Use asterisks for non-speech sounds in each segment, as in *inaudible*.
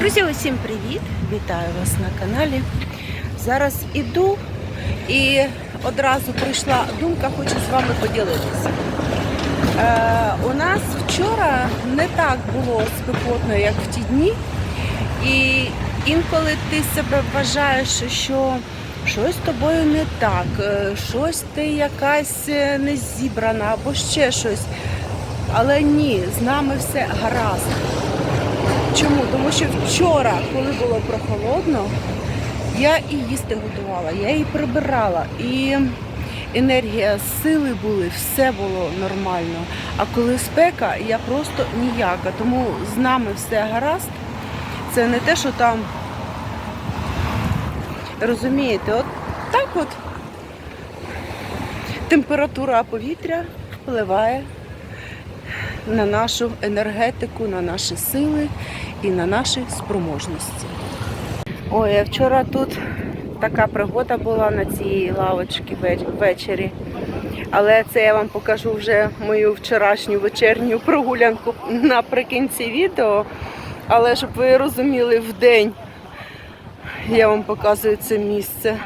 Друзі, усім привіт! Вітаю вас на каналі. Зараз іду і одразу прийшла думка, хочу з вами поділитися. Е, у нас вчора не так було спекотно, як в ті дні. І інколи ти себе вважаєш, що щось з тобою не так, е, щось ти якась е, не зібрана або ще щось. Але ні, з нами все гаразд. Чому? Тому що вчора, коли було прохолодно, я і їсти готувала, я і прибирала, і енергія, сили були, все було нормально. А коли спека, я просто ніяка. Тому з нами все гаразд. Це не те, що там розумієте, от так от температура повітря впливає на нашу енергетику, на наші сили і на наші спроможності. Ой, а вчора тут така пригода була на цій лавочці ввечері. Але це я вам покажу вже мою вчорашню вечірню прогулянку наприкінці відео. Але щоб ви розуміли, в день я вам показую це місце.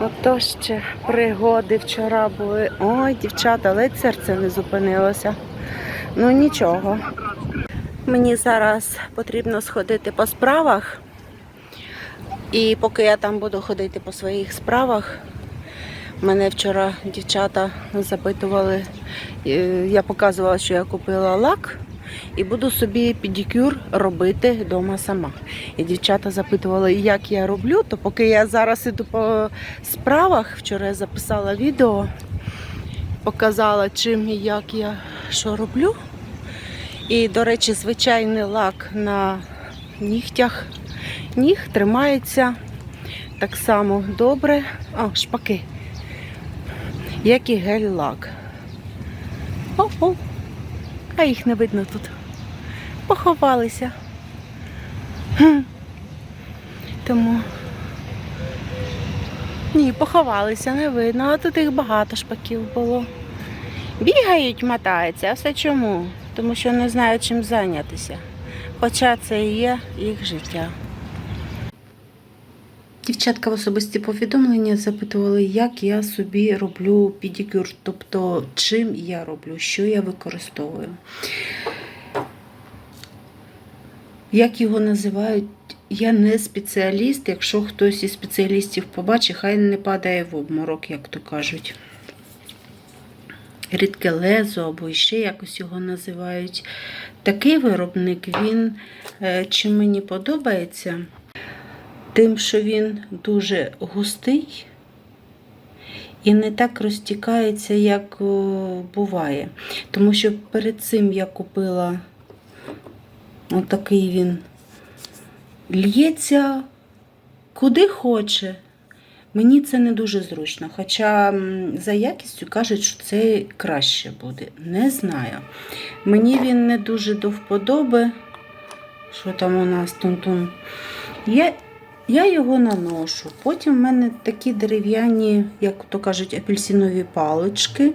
Ото ще пригоди вчора були. Ой, дівчата, ледь серце не зупинилося. Ну нічого. Мені зараз потрібно сходити по справах. І поки я там буду ходити по своїх справах, мене вчора дівчата запитували, е, я показувала, що я купила лак і буду собі педикюр робити вдома сама. І дівчата запитували, як я роблю, то поки я зараз іду по справах, вчора я записала відео, показала, чим і як я що роблю. І, до речі, звичайний лак на нігтях. Ніг тримається так само добре. О, шпаки. Як і гель-лак. О-о. А їх не видно тут. Поховалися. Тому. Ні, поховалися, не видно, а тут їх багато шпаків було. Бігають, мотаються, а все чому? Тому що не знають чим зайнятися. Хоча це і є їх життя. Дівчатка в особисті повідомлення запитували, як я собі роблю педикюр, тобто чим я роблю, що я використовую. Як його називають, я не спеціаліст. Якщо хтось із спеціалістів побачить, хай не падає в обморок, як то кажуть. Рідке лезо або ще якось його називають. Такий виробник, він е, чим мені подобається, тим, що він дуже густий і не так розтікається, як буває. Тому що перед цим я купила отакий він л'ється куди хоче. Мені це не дуже зручно. Хоча за якістю кажуть, що це краще буде. Не знаю. Мені він не дуже до вподоби. Що там у нас тун-тун. Я, я його наношу. Потім в мене такі дерев'яні, як то кажуть, апельсинові палички.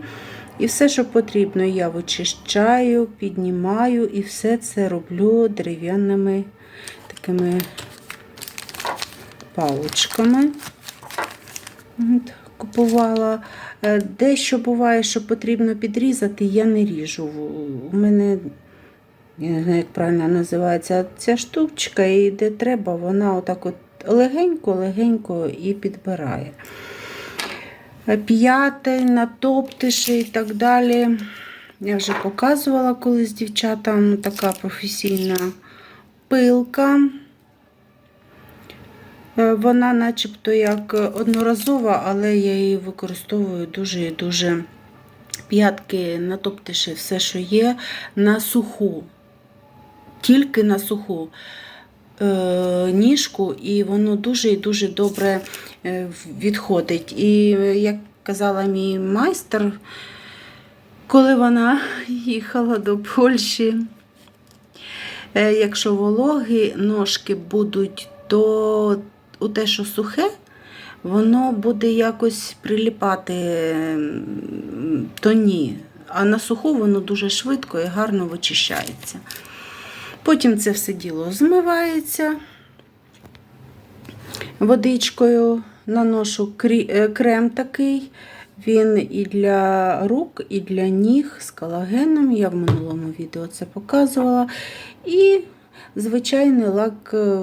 І все, що потрібно, я вичищаю, піднімаю і все це роблю дерев'яними такими паличками. От, Купувала. Е, Дещо буває, що потрібно підрізати, я не ріжу. У мене, я не знаю, як правильно називається, ця штучка, і де треба, вона отак от легенько-легенько і підбирає. Е, П'яте, натоптиші і так далі. Я вже показувала колись дівчатам така професійна пилка. Е, Вона начебто як одноразова, але я її використовую дуже і дуже п'ятки, натоптиши все, що є, на суху. Тільки на суху е, ніжку, і воно дуже і дуже добре е, відходить. І як казала мій майстер, коли вона їхала до Польщі, якщо вологі ножки будуть, то у те, що сухе, воно буде якось приліпати, то ні. А на суху воно дуже швидко і гарно вичищається. Потім це все діло змивається водичкою, наношу е, крем такий. Він і для рук, і для ніг з колагеном. Я в минулому відео це показувала. І звичайний лак, е,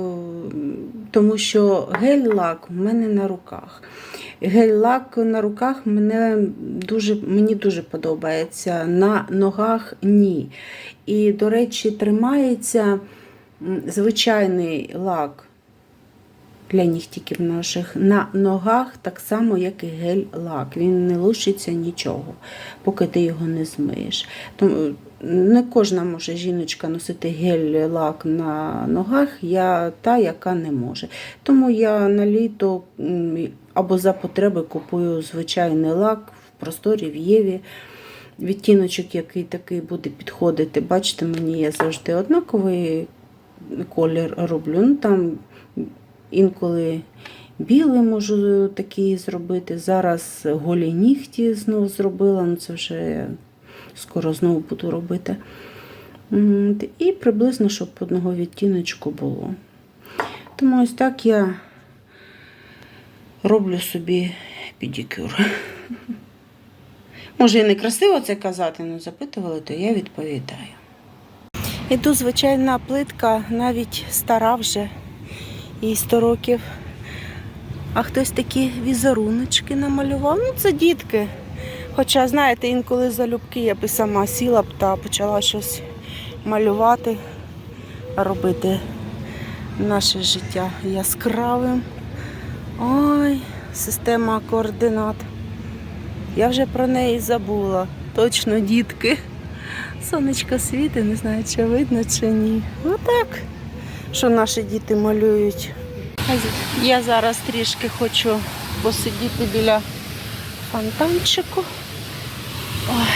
тому що гель-лак в мене на руках. Гель-лак на руках мене дуже, мені дуже подобається. На ногах ні. І, до речі, тримається звичайний лак для нігтіків наших на ногах, так само, як і гель-лак. Він не лишиться нічого, поки ти його не змиєш. Тому не кожна може жіночка носити гель-лак на ногах, я та, яка не може. Тому я на літо або за потреби купую звичайний лак в просторі в Єві. Відтіночок, який такий буде підходити. Бачите, мені я завжди однаковий колір роблю. Ну, там інколи білий можу такий зробити. Зараз голі нігті знову зробила, ну це вже скоро знову буду робити. І приблизно, щоб одного відтіночку було. Тому ось так я роблю собі педикюр. Може, і не красиво це казати, але запитували, то я відповідаю. І тут звичайна плитка, навіть стара вже, їй 100 років. А хтось такі візеруночки намалював. Ну, це дітки. Хоча, знаєте, інколи залюбки я би сама сіла б та почала щось малювати, робити наше життя яскравим. Ой, система координат. Я вже про неї забула. Точно, дітки. Сонечко світить, не знаю, чи видно, чи ні. Отак, що наші діти малюють. Я зараз трішки хочу посидіти біля фонтанчику. Ой.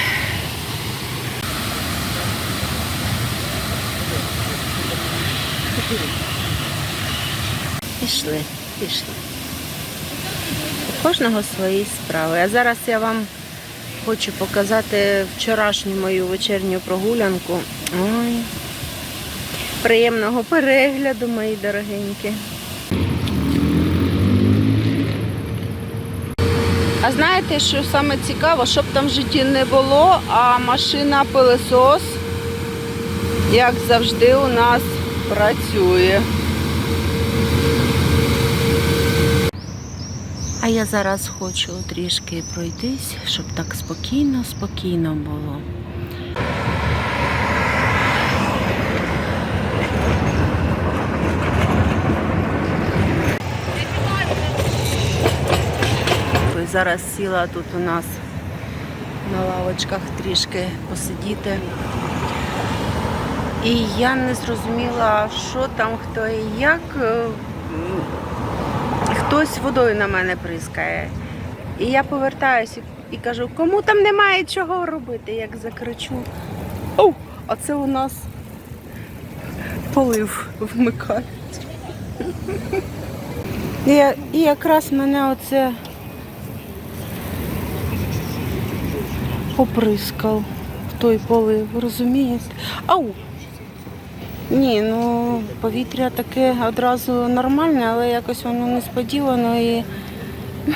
Пішли, пішли. У кожного свої справи. А зараз я вам хочу показати вчорашню мою вечірню прогулянку. Ой. Приємного перегляду, мої дорогенькі. А знаєте, що саме цікаво, щоб там в житті не було, а машина пилесос, як завжди, у нас працює. А я зараз хочу трішки пройтись, щоб так спокійно, спокійно було. Зараз сіла тут у нас на лавочках трішки посидіти. І я не зрозуміла, що там, хто і як. Е, Хтось водою на мене прискає. І я повертаюся і кажу, кому там немає чого робити, як закричу. Оу, а це у нас полив вмикають. *laughs* І якраз мене оце поприскав в той полив, розумієте? Ау! Ні, ну повітря таке одразу нормальне, але якось воно несподівано і. *laughs*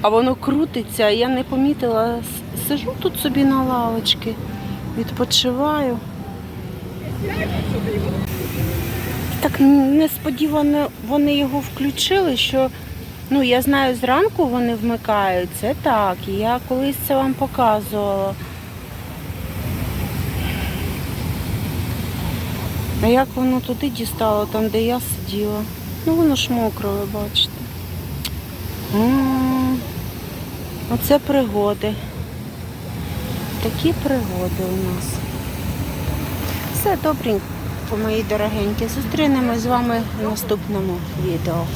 А воно крутиться, я не помітила. Сижу тут собі на лавочці, відпочиваю. Так несподівано вони його включили, що ну я знаю, зранку вони вмикають, це так. Я колись це вам показувала. А як воно туди дістало, там де я сиділа? Ну воно ж мокре, ви бачите. Оце пригоди. Такі пригоди у нас. Все добренько, мої дорогенькі. Зустрінемось з вами в наступному відео.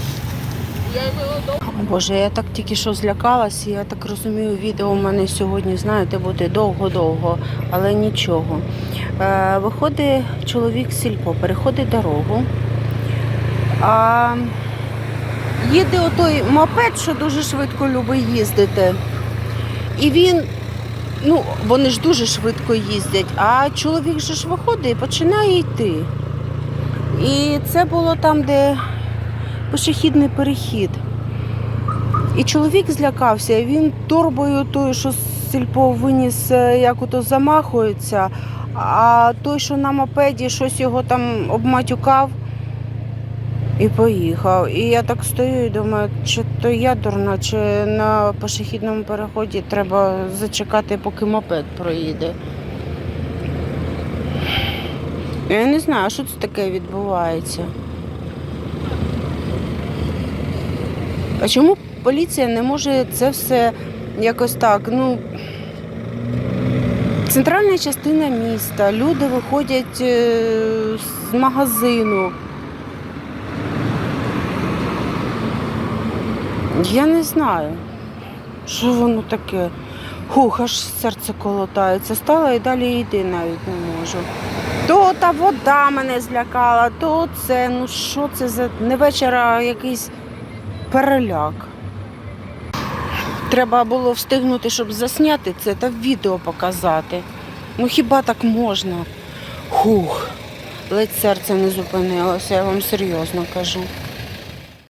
Боже, я так тільки що злякалась, я так розумію, відео у мене сьогодні, знаєте, буде довго-довго, але нічого. Е, виходить чоловік сільпо, переходить дорогу. А, їде отой мопед, що дуже швидко любить їздити. І він ну, вони ж дуже швидко їздять, а чоловік же ж виходить і починає йти. І це було там, де пішохідний перехід. І чоловік злякався, він торбою той, що з сільпо виніс, е, як ото замахується, а той, що на мопеді, щось його там обматюкав і поїхав. І я так стою і думаю, чи то я дурна, чи на пішохідному переході треба зачекати, поки мопед проїде. Я не знаю, що це таке відбувається. А чому поліція не може це все якось так? Ну, центральна частина міста, люди виходять е, з магазину. Я не знаю, що воно таке. Хух, аж серце колотається. Стала і далі йти навіть не можу. То та вода мене злякала, то це, ну що це за не вечора, якийсь переляк. Треба було встигнути, щоб засняти це та відео показати. Ну хіба так можна? Хух, ледь серце не зупинилося, я вам серйозно кажу.